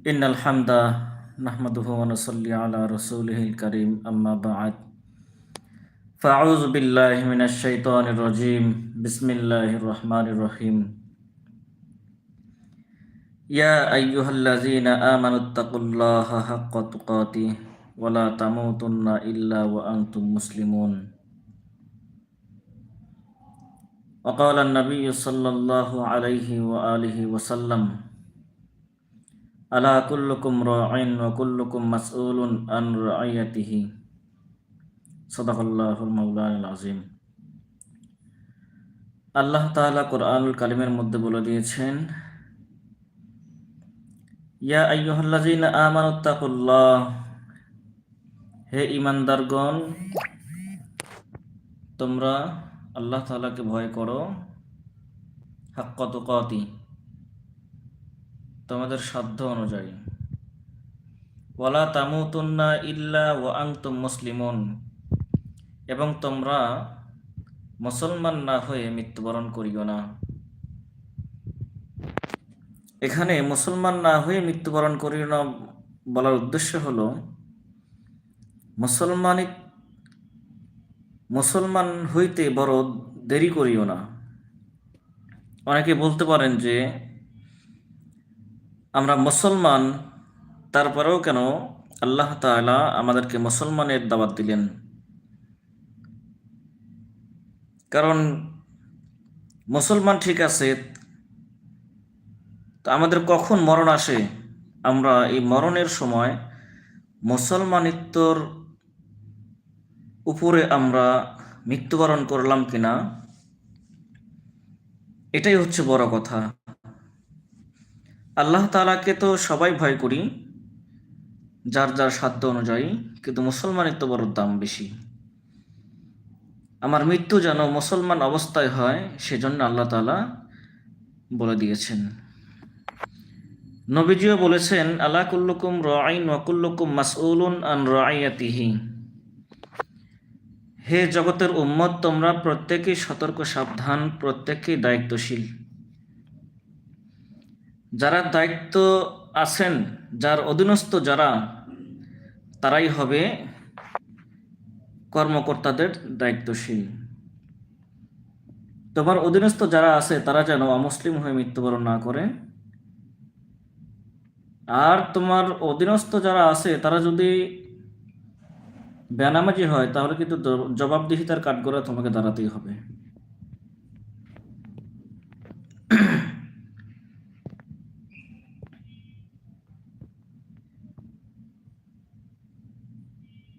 إن الحمد نحمده ونصلي على رسوله الكريم أما بعد. فأعوذ بالله من الشيطان الرجيم. بسم الله الرحمن الرحيم. يا أيها الذين آمنوا اتقوا الله حق تقاته ولا تموتن إلا وأنتم مسلمون. وقال النبي صلى الله عليه وآله وسلم আলা কুল্লুকুম রাইন ওয়া কুল্লুকুম মাসউলুন আন রাইয়াতিহি। সাদাকাল্লাহুল মাওলানা আযীম। আল্লাহ তাআলা কোরআনুল কালিমের মধ্যে বলে দিয়েছেন, ইয়া আইয়ুহাল্লাযীনা আমানু তাকুল্লাহ হে ইমানদারগণ তোমরা আল্লাহ তাআলাকে ভয় করো। হাক্কাতুকাতি তোমাদের সাধ্য অনুযায়ী। ওয়ালা তামুতুন্না ইল্লা ওয়া আনতুম মুসলিমুন। এবং তোমরা মুসলমান না হয়ে মৃত্যুবরণ করিও না। এখানে মুসলমান না হয়ে মৃত্যুবরণ করিও না বলার উদ্দেশ্য হলো, মুসলমানি মুসলমান হইতে বড় দেরি করিও না। অনেকে বলতে পারেন যে আমরা মুসলমান, তারপরেও কেন আল্লাহ তাআলা আমাদেরকে মুসলমানের দাওয়াত দিলেন? কারণ মুসলমান ঠিক আছে, তো আমাদের কখন মরণ আসে? আমরা এই মরণের সময় মুসলমানিত্বর উপরে আমরা মৃত্যুবরণ করলাম কিনা? এটাই হচ্ছে বড় কথা। আল্লাহ তালাকে তো সবাই ভয় করি, যার যার সাধ্য অনুযায়ী, কিন্তু মুসলমানের তো বড় দাম বেশি। আমার মৃত্যু যেন মুসলমান অবস্থায় হয়, সেজন্য আল্লাহ তালা বলে দিয়েছেন। নবীজিও বলেছেন আল্লাহ কুল্লুকুম রাইন ওয়াকুল্লুকুম মাসউলুন আন রাইয়াতিহি। হে জগতের উম্মত, তোমরা প্রত্যেকেই সতর্ক, সাবধান, প্রত্যেকেই দায়িত্বশীল। যারা দায়িত্ব আছেন, যার অধীনস্থ যারা, তারাই হবে কর্মকর্তাদের দায়িত্বশীল। তোমার অধীনস্থ যারা আছে, তারা যেন অমুসলিম হয়ে মৃত্যুবরণ না করে। আর তোমার অধীনস্থ যারা আছে, তারা যদি বেনামাজি হয়, তাহলে কিন্তু জবাবদিহিতার কাঠগড়া তোমাকে দাঁড়াতেই হবে।